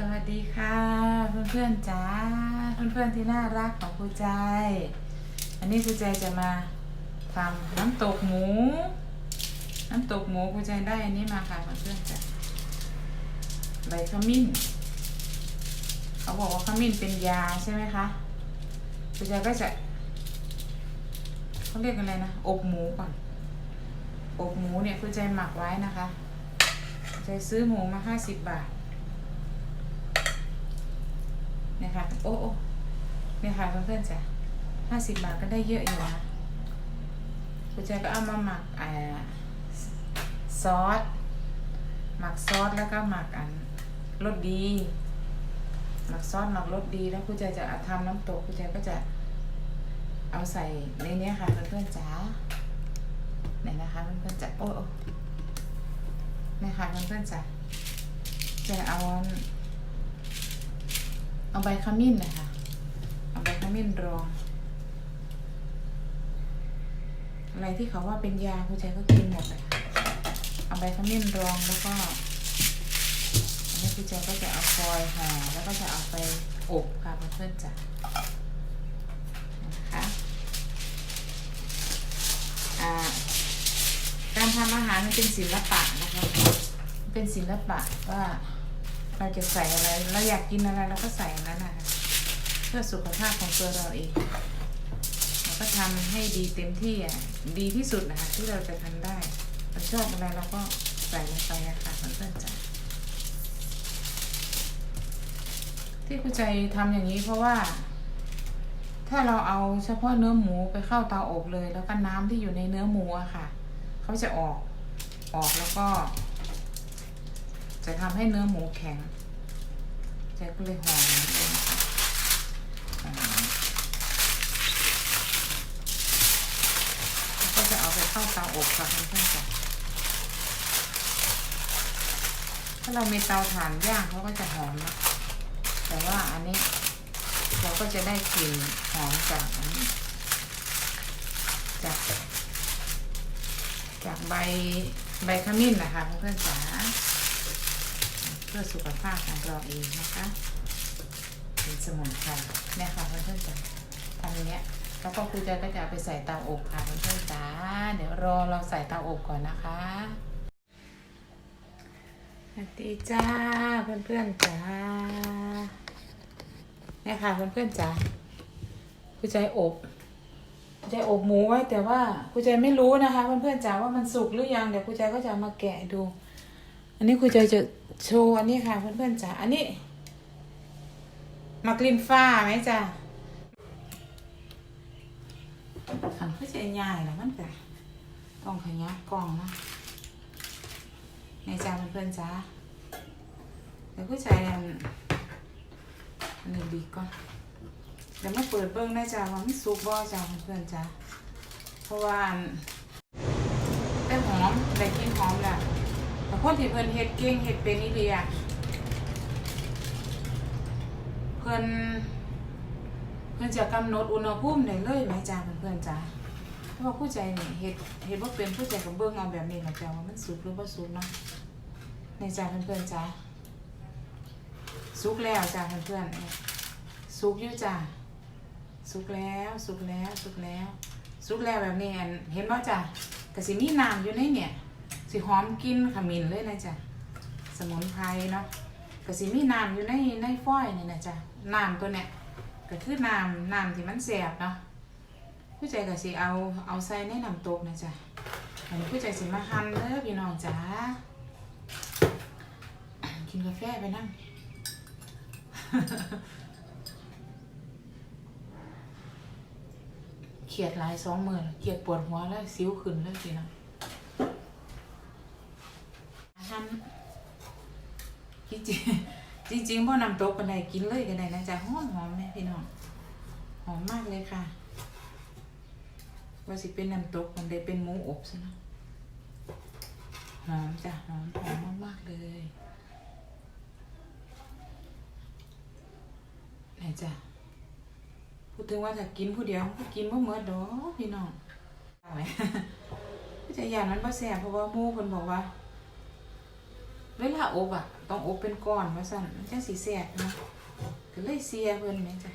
สวัสดีค่ะ เพื่อนๆจ้าเพื่อนๆที่น่ารักของครูใจ อันนี้ครูใจจะมาทำน้ำตกหมู น้ำตกหมูครูใจได้อันนี้มาค่ะเพื่อนๆจ้าใบขมิ้น เขาบอกว่าขมิ้นเป็นยาใช่ไหมคะครูใจก็จะเขาเรียกอะไรนะอบหมูก่อนอบหมูเนี่ยครูใจหมักไว้นะคะครูใจซื้อหมูมาห้าสิบบาท นี่ยค่ะโอ้โอ้เนี่ยค่ะเพื่อนๆจ้ะห้าสิบบาทก็ได้เยอะอยู่นะคุณแจก็เอามาหมักอ่าซอส หมักซอสแล้วก็หมักอันรสดี หมักซอสหมักรสดีแล้วคุณแจจะทำน้ำตกคุณแจก็จะเอาใส่ในนี้ค่ะเพื่อนๆจ้าไหนนะคะเพื่อนๆจ้ะโอ้โอ้เนี่ยค่ะเพื่อนๆจ้ะจะเอา เอาใบขมิ้นนะคะ เอาใบขมิ้นรอง อะไรที่เขาว่าเป็นยาคุณชายก็กินหมดเลยเอาใบขมิ้นรองแล้วก็อันนี้คุณชายก็จะเอาฟอยล์ห่อแล้วก็จะเอาไปอบค่ะเพื่อนๆจ้ะนะคะอ่าการทำอาหารมันเป็นศิลปะนะคะ เป็นศิลปะว่า เราจะใส่อะไร เราอยากกินอะไรเราก็ใส่นั้นนะคะเพื่อสุขภาพของตัวเราเองเราก็ทำให้ดีเต็มที่อะดีที่สุดนะคะที่เราจะทำได้เราชอบอะไรเราก็ใส่ลงไปอะค่ะเพื่อนๆจ้ะที่คุณใจทำอย่างนี้เพราะว่า ถ้าเราเอาเฉพาะเนื้อหมูไปเข้าเตาอบเลย แล้วก็น้ำที่อยู่ในเนื้อหมูอะค่ะ เขาจะออกออกแล้วก็ จะทำให้เนื้อหมูแข็งเจ๊ก็เลยห่ออย่างนี้เลยนะคะห่อแล้วก็จะเอาไปเข้าเตาอบค่ะเพื่อนๆจ้ะถ้าเรามีเตาถ่านย่างเขาก็จะหอมนะแต่ว่าอันนี้เราก็จะได้กลิ่นหอมจากอันนี้จากจากใบใบขมิ้นนะคะเพื่อนๆจ๋า พื่อสุขภาพของเราเองนะคะเป็นสมุนไพรเนี่ยค่ะเพื่อนๆจ๋าทำอย่างเงี้ยแล้วก็ครูใจก็จะไปใส่เตาอบค่ะเพื่อนๆจ๋าเดี๋ยวรอเราใส่เตาอบก่อนนะคะสวัสดีจ้าเพื่อนๆจ๋าเนี่ยค่ะเพื่อนๆจ๋าครูใจอบครูใจอบหมูไว้แต่ว่าครูใจไม่รู้นะคะเพื่อนๆจ๋าว่ามันสุกหรือยังเดี๋ยวครูใจก็จะมาแกะดู อันนี้ครูใจจะ โชว์อันนี้ค่ะเพื่อนๆจ๋าอันนี้มักลินฟ้าไหมจ้ะอันก็จะใหญ่แล้วมันก็กล่องขยะกล่องนะในจ้าเพื่อนๆจ๋าเดี๋ยวผู้ใจอันอันนี้บีก่อนเดี๋ยวมาเปิดเบิ้งได้จ้าว่ามันสุกบ่จ้าเพื่อนๆจ๋าเพราะว่าอันได้หอมได้กลินหอมแหล้วแต่ คนที่เพิ่นเฮ็ดเก่งเฮ็ดเป็นนี่ดีอะเพิ่นเพิ่นจะกำหนดอุณหภูมิได้เลยไหมจ้าเพื่อนๆจ้าเพราะว่าผู้ใจนี่เฮ็ดเฮ็ดบ่เป็นผู้ใจก็เบิ่งเอาแบบนี้ล่ะจ้าว่ามันสุกหรือบ่สุกเนาะในจ้าเพื่อนๆจ้าสุกแล้วจ้าเพื่อนๆสุกอยู่จ้าสุกแล้วสุกแล้วสุกแล้วสุกแล้วแบบนี้เห็นบ่จ้าก็สิมีน้ำอยู่ในเนี่ย สิหอมกลินขมิ้นเลยนะจ๊ะสมุนไพรเนาะก็สิมีน้ำอยู่ในในฝ้อยนี่นะจ๊ะน้ำตัวเนี้ยก็คือน้ำน้ำที่มันแสบเนาะผู้ใจก็สิเอาเอาใส่ในน้ำตกนะจ๊ะอันนี้ผู้ใจสิมาหั่นเด้อพี่น้องจ๋ากินกาแฟไปนั่งเขียดหลายสองมือเขียดปวดหัวแล้วสิวขึ้นเลยพี่น้อง ทำจ ริงจริงจริงๆพ่อนำโต๊ะกันไดกินเลยกันไดนะจ๊ะหอมหอมเนี่ยพี่น้องหอมมากเลยค่ะว่าสิเป็นน้ำตกมันได้เป็นหมูอบซะเนาะหอมจ้ะหอมหอมมากๆเลยไหนจ้ะพูดถึงว่าถ้ากินผู้เดียวก็กินบ่เมื่อดอกพี่น้องเอาไหมก็จะยานมันบ่แซ่บเพราะว่าหมูคนบอกว่า เวลาอบอะ ต้องอบเป็นก้อนว่าสั่นมันจังสีแสบนะก็เลยเสียเพิ่นแม่จ้ะ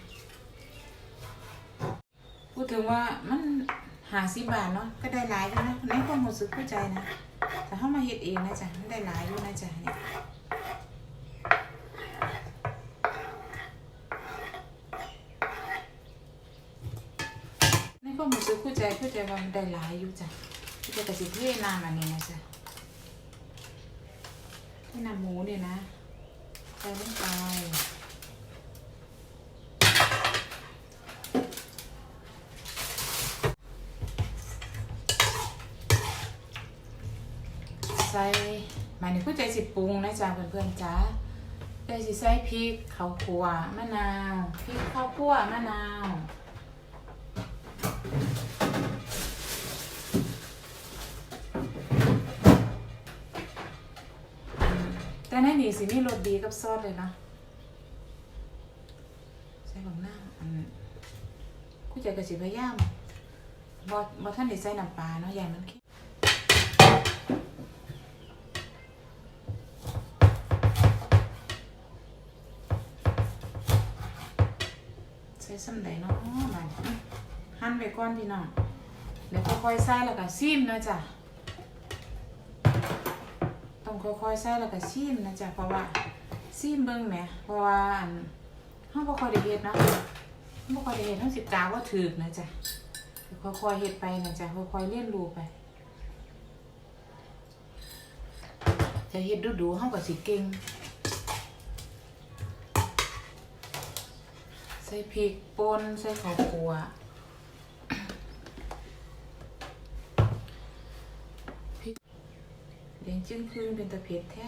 พูดถึงว่ามันหาสิบบาทเนาะก็ได้หลายอยู่นะในความรู้สึกเข้าใจนะแต่ถ้ามาเฮ็ดเองนะจ๊ะมันได้หลายอยู่นะจ๊ะเนี่ยในความรู้สึกเข้าใจเข้าใจว่ามันได้หลายอยู่จ้ะเข้าใจกับสิเทน้ำอันนี้นะจ๊ะ นำหมูเนี่ยนะใส่ลงไปใส่หมายถึงผู้ใจสิปรุงนะจ๊ะเพื่อนๆจ้าใจสิใส่พริกข้าวคั่วมะนาวพริกข้าวคั่วมะนาว นนี่สิมีรสดีกับซอสเลยนะใส่ของหน้าอันกูใจกับสิพยายามบอบอท่านได้ใส่น้ำปลาเนาะใหญ่มันค็มใส่ซ้ำใดเนาะมันหั่นไปก่อนพี่น้องเดี๋ยวค่อยๆใส่แล้วก็ซีมเนาะจ้ะ ค่อยๆใส่แล้วก็ชิมนะจ๊ะเพราะว่าชิมเบิ่งแหมเพราะว่าอันเฮาบ่ค่อยได้เฮ็ดเนาะบ่ค่อยได้เฮ็ดเฮาสิกาว่าถูกนะจ๊ะค่อยๆเฮ็ดไปนะจ๊ะค่อยๆเรียนรู้ไปจะเฮ็ดดูๆเฮาก็สิเก่งใส่พริกป่นใส่ข้าวคั่วแดง จึงครึ่งเป็นตะเพ็ดแท้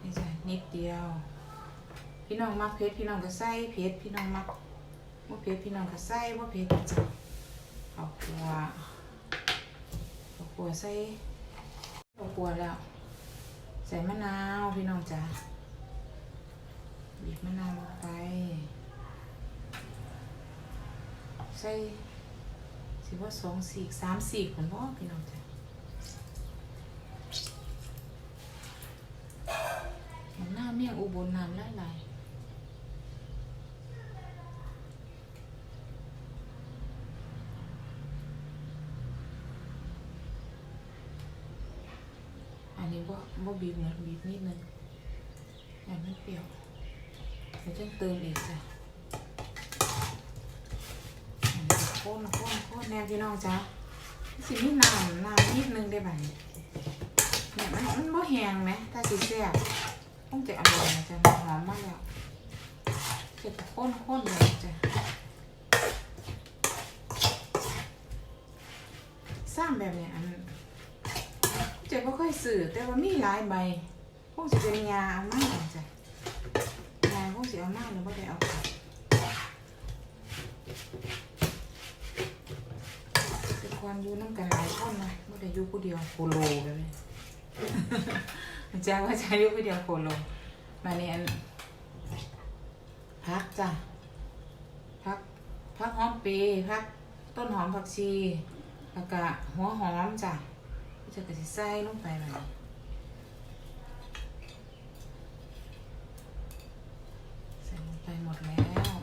นี่จ้ะนิดเดียว พี่น้องมักเผ็ดพี่น้องก็ใส่เผ็ดพี่น้องมักบ่าเผ็ดพี่น้องก็ใส่บ่าเผ็ดจ้ะข้าวคั่วข้าวคั่วใส่ข้าวคั่วแล้ว ใส่มะนาวพี่น้องจ้ะบีบมะนาวลงไป ใส่สิว่าสองสีกสามสีกเหมือนบ่พี่น้องจ้ะ มันหน้าเมี่ยงอุบลน้ำไหลไหลอันนี้บ่าบ่บีบนะบีบนิดนึงอย่ามันเปรี้ยวเดี๋ยวจะเติมอีกจ้ะอันนี้ก็ข้นข้นข้นแน่พี่น้องจ้ะสิมีน้ำน้ำนิดนึงได้บ่เนี่ยเนี่ยมันมันบ่แห้งไหมถ้าสิแซ่บ งจะอร่อยนะจ๊ะหอมมากแล้วจะข้นข้นๆเลยจ้ะสร้างแบบเนี้ยอันเจ๊ก็ค่อยสื่อแต่ว่ามีหลายใบคงจะเป็นยาเอามากจ้ะยาคงจะเอามากหรือว่าได้เอากลับแต่ความอยู่น้ำกันหลายคนนะไม่ได้อยู่ผู้เดียวโคโลเลย แจ้งว่าใช้ยุควิดีโอโคลงมาเนียนพักจ้ะพักพักหอมปีพักต้นหอมผักชีแล้วก็หัวหอมจ้ะก็จะกระสิใส่ลงไปแบบนี้ใส่ลงไปหมดแล้ว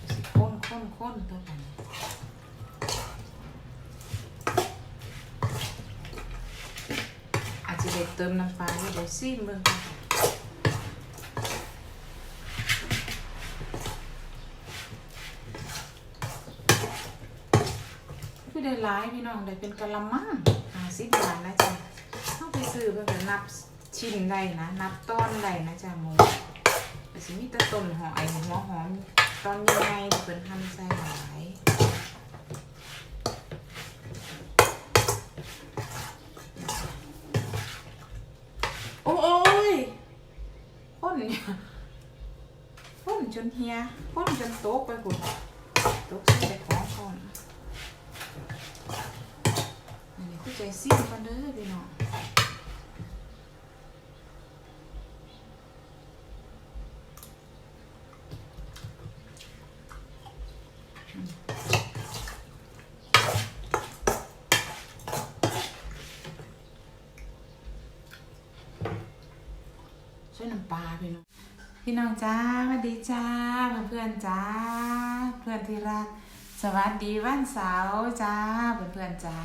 ก็สิข้นข้นข้นตัวกัน อาจจะได้ เติมน้ำปลาให้เดี๋ยวซิมเบิ่งคือได้หลายพี่น้องได้เป็นกะละมังหาสิบบาทนะจ๊ะเข้าไปซื้อเพื่อนับชิ้นได้นะ นับต้นได้นะจ๊ะหมูแต่สิมีต่ต้นหอไอหัวหอมตอนยังไงที่เป็นทำใส่หลาย โอ้ยพ่นเนี่ยพ่ นเฮียพ่นจนโต๊ะไปหุ่นโต๊ะใส่ของก่อนอันนี้คือใจซิ่งกันเด้อพี่น้องน้ำปลาพี่น้อง พี่น้องจ้าสวัสดีจ้าเพื่อนๆจ้า เพื่อนที่รัก สวัสดีวันเสาร์จ้าเพื่อนๆจ้า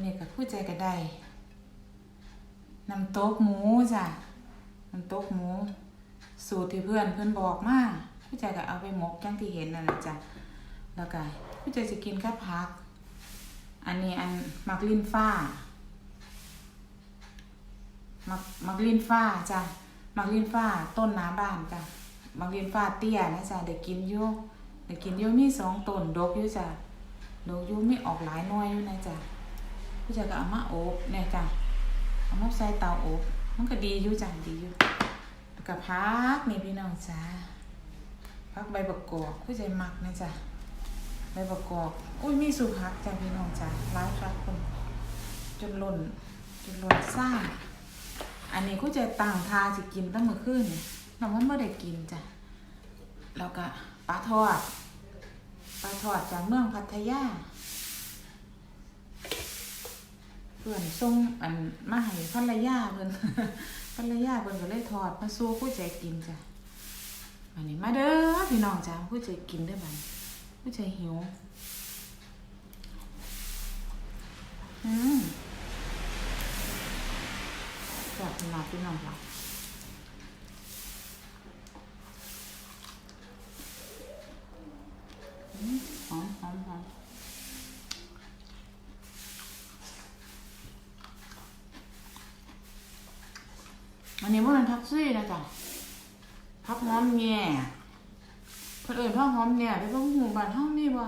เนี่ยกับผู้ใจก็ได้น้ำตกหมูจ้ะน้ำตกหมู สูตรที่เพื่อนเพื่อนบอกมาผู้ใจก็เอาไปหมกอย่างที่เห็นนั่นแหละจ้ะแล้วก็ผู้ใจจะกินกับผัก อันนี้อันมักลินฟ้ามักมักลินฟ้าจ้ะ มักลิ้นฟ้าต้นน้าบ้านจ้ะมักลิ้นฟ้าเตี้ยนะจ๊ะเด็กกินอยู่เด็กกินอยู่มีสองต้นดกอยู่จ้ะดกอยู่มีออกหลายน่วยอยู่นะจ๊ะผู้ชายก็เอามาอบเนี่ยจ้ะเอามาใส่เตาอบมันก็ดีอยู่จ้ะดีอยู่กับพักนี่พี่น้องจ้าพักใบประกอบผู้ชายมักนะจ๊ะใบประกอบอุ้ยมีสุพักจ้ะพี่น้องจ้ะหลายครับคนจนหล่นจนหล่นซ่า อันนี้กูจะต่างทาสิกินตั้งมื้อคืนนี่น้องมันไม่ได้กินจ้ะ แล้วก็ปลาทอด ปลาทอดจากเมืองพัทยา เพื่อนส่งอันมาให้ภรรยาเพิ่อนภรรยาเพิ่อนก็เลยทอดมาสู้ผู้ใจกินจ้ะอันนี้มาเด้อพี่น้องจ้ะผู้ใจกินเด้บัดนี้ผู้ใจหิว อืม แบบขนาดพี่น้องค่ะอืมหอมหอมหอมอันนี้ว่าเป็นพักซี่นะจ๊ะพักหอมแง่คนอื่นพักหอมแง่ไปพวกหูบานห้องนี่บ่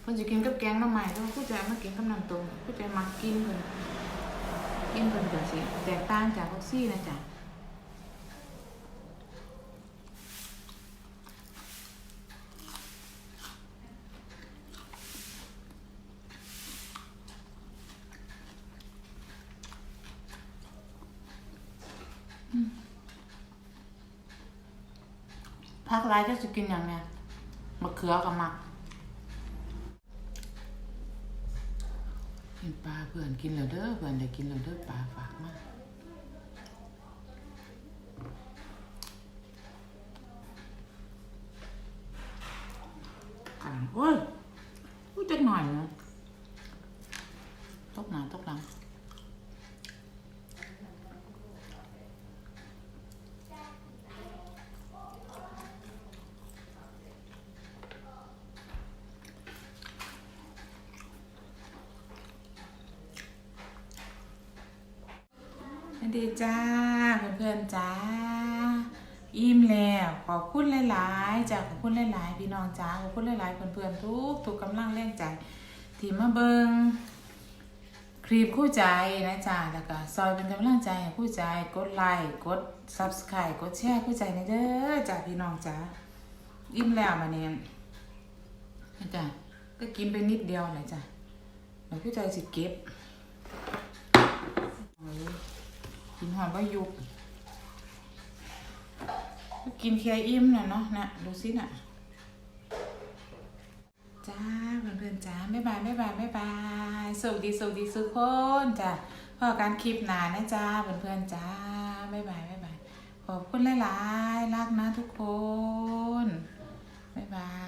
เพิ่นจะกินกับแกงน้ำใหม่แต่ว่าผู้ใจมากินกับน้ำต้มผู้ใจมักกินเพิ่นกินเพิ่นก็สิแตกต่างจากพักซี่นะจ๊ะพักไรจะจะกินอย่างเนี้ยมะเขือกับมักกินปลา เพื่อนกินแล้วเด้อเพื่อนได้กินแล้วเด้อปลาฝากมากันโอ้ยอุ้ยจักหน่อยเนาะตกหนาตกหลัง สวัส ดีจ้าเพื่อนๆจ้าอิ่มแล้วขอบคุณหลายๆจ้าขอบคุณหลายๆพี่น้องจ้าขอบคุณหลายๆเพื่อนๆทุกทุกกำลังแรงใจที่มาเบิงคลิปคู่ใจนะจ้าแล้วก็ซอยเป็นกำลังใจคู่ใจกดไลค์กด subscribe กดแชร์คู่ใจในเด้อจ้าพี่น้องจ้าอิ่มแล้วมาเนี่ยจ้าก็กินไปนิดเดียวนะจ้าแล้วคู่ใจสิเก็บ กินหอมว่ายุบกินแค่อิ่มนะเนาะนะดูสิน่ะจ้าเพื่อนๆจ้าบ๊ายบายบ๊ายบายบ๊ายบายสวัสดีสวัสดีสุกคนจ้าพอการคลิปหนานะจ้าเพื่อนๆจ้าบ๊ายบายบ๊ายบายขอบคุณหลายๆรักนะทุกคนบ๊ายบาย